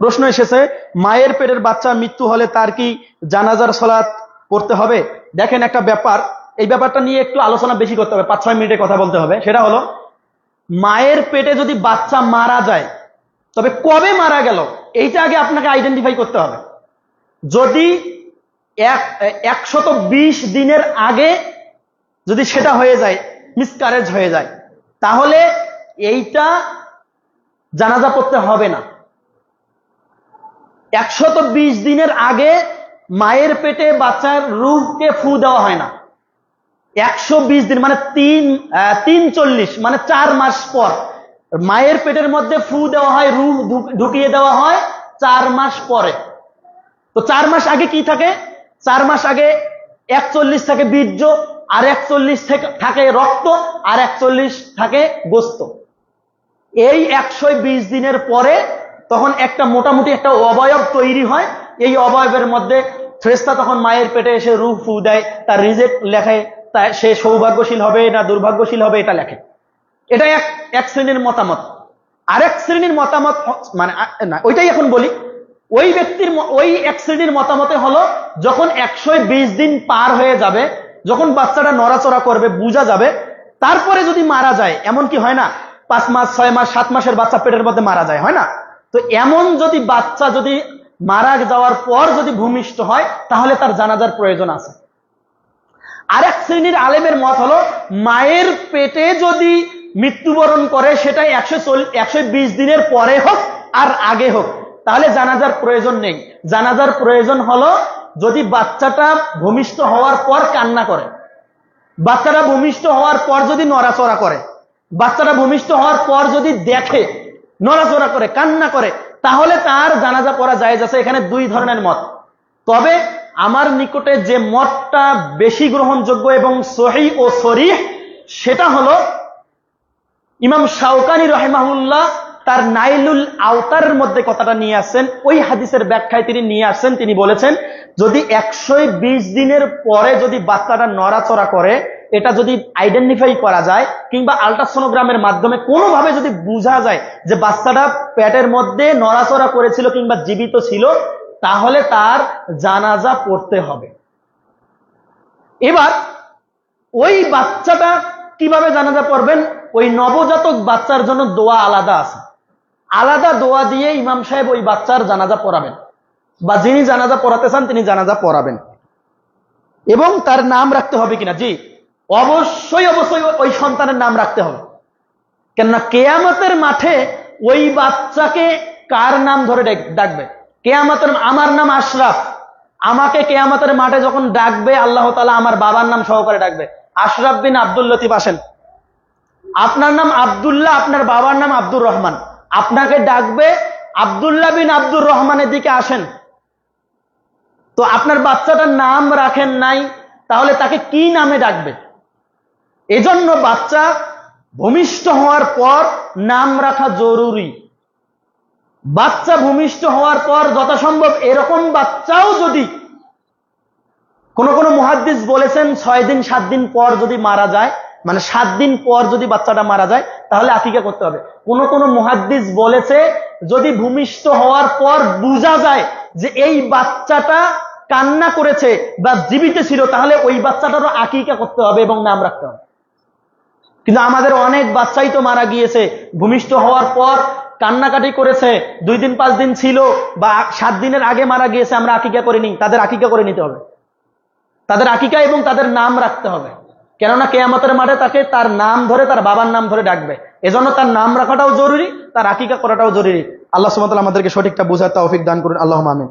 প্রশ্ন এসেছে, মায়ের পেটের বাচ্চা মৃত্যু হলে তার কি জানাজার সলাৎ পড়তে হবে? দেখেন একটা ব্যাপার, এই ব্যাপারটা নিয়ে একটু আলোচনা বেশি করতে হবে, পাঁচ, ছয় মিনিটে কথা বলতে হবে। সেটা হলো, মায়ের পেটে যদি বাচ্চা মারা যায়, তবে কবে মারা গেল? এইটা আগে আপনাকে আইডেন্টিফাই করতে হবে। যদি এক, একশত বিশ দিনের আগে যদি সেটা হয়ে যায় মিসকারেজ হয়ে যায়, তাহলে এইটা জানাজা পড়তে হবে না। একশত বিশ দিনের আগে মায়ের পেটে বাচ্চার রুহকে ফু দেওয়া হয় না। একশো বিশ দিন মানে তিন তিন চল্লিশ মানে চার মাস পর। মায়ের পেটের মধ্যে ফু দেওয়া হয়, রুহ ঢুকিয়ে দেওয়া হয় চার মাস পরে। তো চার মাস আগে কি থাকে? চার মাস আগে একচল্লিশ থাকে বীর্য, আর একচল্লিশ থেকে থাকে রক্ত, আর একচল্লিশ থাকে গোস্ত। এই একশো বিশ দিনের পরে তখন একটা মোটামুটি একটা অবয়ব তৈরি হয়। এই অবয়বের মধ্যে ফ্রেস্তা তখন মায়ের পেটে এসে রু ফু দেয়, তার রিজেক্ট লেখে, তা সে সৌভাগ্যশীল হবে, না দুর্ভাগ্যশীল হবে, এটা লেখে। এটা এক এক শ্রেণির মতামত। আরেক শ্রেণির মতামত মানে না, ওইটাই এখন বলি। ওই ব্যক্তির ওই এক শ্রেণির মতামতে হলো, যখন একশো বিশ দিন পার হয়ে যাবে, যখন বাচ্চাটা নড়াচড়া করবে, বোঝা যাবে, তারপরে যদি মারা যায়, এমন কি হয় না? পাঁচ মাস, ছয় মাস, সাত মাসের বাচ্চা পেটের মধ্যে মারা যায়, হয় না? তো এমন যদি বাচ্চা যদি মারা যাওয়ার পর যদি ভূমিষ্ঠ হয়, তাহলে তার জানাজার প্রয়োজন আছে। আরেক শ্রেণির আলেমের মত হলো, মায়ের পেটে যদি মৃত্যুবরণ করে সেটা একশো একশো দিনের পরে হোক আর আগে হোক, তাহলে জানাজার প্রয়োজন নেই। জানাজার প্রয়োজন হলো, যদি বাচ্চাটা ভূমিষ্ঠ হওয়ার পর কান্না করে, বাচ্চাটা ভূমিষ্ঠ হওয়ার পর যদি নড়াচড়া করে, বাচ্চাটা ভূমিষ্ঠ হওয়ার পর যদি দেখে নড়াচড়া করে, কান্না করে, তাহলে তার জানাজা পড়া যায় যাচ্ছে এখানে দুই ধরনের মত। তবে আমার নিকটে যে মতটা বেশি গ্রহণযোগ্য এবং সহি ও সরিহ, সেটা হলো ইমাম শাওকানি রহেমাহুল্লাহ তার নাইলুল আওতারের মধ্যে কথাটা নিয়ে আসছেন। ওই হাদিসের ব্যাখ্যায় তিনি নিয়ে আসছেন। তিনি বলেছেন, যদি একশো বিশ দিনের পরে যদি বাচ্চাটা নড়াচড়া করে এটা যদি আইডেন্টিফাই করা যায়, কিংবা আলট্রাসোনোগ্রামের মাধ্যমে কোনোভাবে যদি বোঝা যায় যে বাচ্চাটা পেটের মধ্যে নড়াচড়া করেছিল কিংবা জীবিত ছিল, তাহলে তার জানাজা পড়তে হবে। এবার, ওই বাচ্চাটা কীভাবে জানাজা পড়বেন? ওই নবজাতক বাচ্চার জন্য দোয়া আলাদা আছে। আলাদা দোয়া দিয়ে ইমাম সাহেব ওই বাচ্চার জানাজা পড়াবেন। বা যিনি জানাজা পড়াতে চান, তিনি জানাজা পড়াবেন। এবং তার নাম রাখতে হবে কিনা? জি। অবশ্যই অবশ্যই ওই সন্তানের নাম রাখতে হবে। কেননা কেয়ামতের মাঠে ওই বাচ্চাকে কার নাম ধরে ডাক- ডাকবে? কেয়ামতের আমার নাম আশরাফ। আমাকে কেয়ামতের মাঠে যখন ডাকবে, আল্লাহ তালা আমার বাবার নাম সহকারে ডাকবে। আশরাফ বিন আব্দুল লতিফ আসেন। আপনার নাম আব্দুল্লাহ, আপনার বাবার নাম আব্দুর রহমান। আপনাকে ডাকবে আব্দুল্লাহ বিন আব্দুর রহমানের দিকে আসেন। তো আপনার বাচ্চাটার নাম রাখেন নাই, তাহলে তাকে কি নামে ডাকবে? এজন্য বাচ্চা ভূমিষ্ঠ হওয়ার পর নাম রাখা জরুরি। বাচ্চা ভূমিষ্ঠ হওয়ার পর যথাসম্ভব এরকম বাচ্চাও যদি কোন কোন মহাদ্দিস বলেছেন ছয় দিন, সাত দিন পর যদি মারা যায় মানে সাত দিন পর যদি বাচ্চাটা মারা যায়, তাহলে আকিকা করতে হবে। কোন কোন মহাদ্দিস বলেছে, যদি ভূমিষ্ঠ হওয়ার পর বোঝা যায় যে এই বাচ্চাটা কান্না করেছে বা জীবিত ছিল, তাহলে ওই বাচ্চাটারও আকিকা করতে হবে এবং নাম রাখতে হবে। কিন্তু আমাদের অনেক বাচ্চাই তো মারা গিয়েছে। ভূমিষ্ঠ হওয়ার পর কান্নাকাটি করেছে। দুই দিন, পাঁচ দিন ছিল বা সাত দিনের আগে মারা গিয়েছে, আমরা আকিকা করিনি। তাদের আকিকা করে নিতে হবে। তাদের আকিকা এবং তাদের নাম রাখতে হবে। কেননা কেয়ামতের মাঠে তাকে তার নাম ধরে, তার বাবার নাম ধরে ডাকবে। এজন্য তার নাম রাখাটাও জরুরি, তার আকিকা করাটাও জরুরি। আল্লাহ সুমতাল আমাদেরকে সঠিকটা বোঝার তৌফিক দান করুন। আল্লাহ আমিন।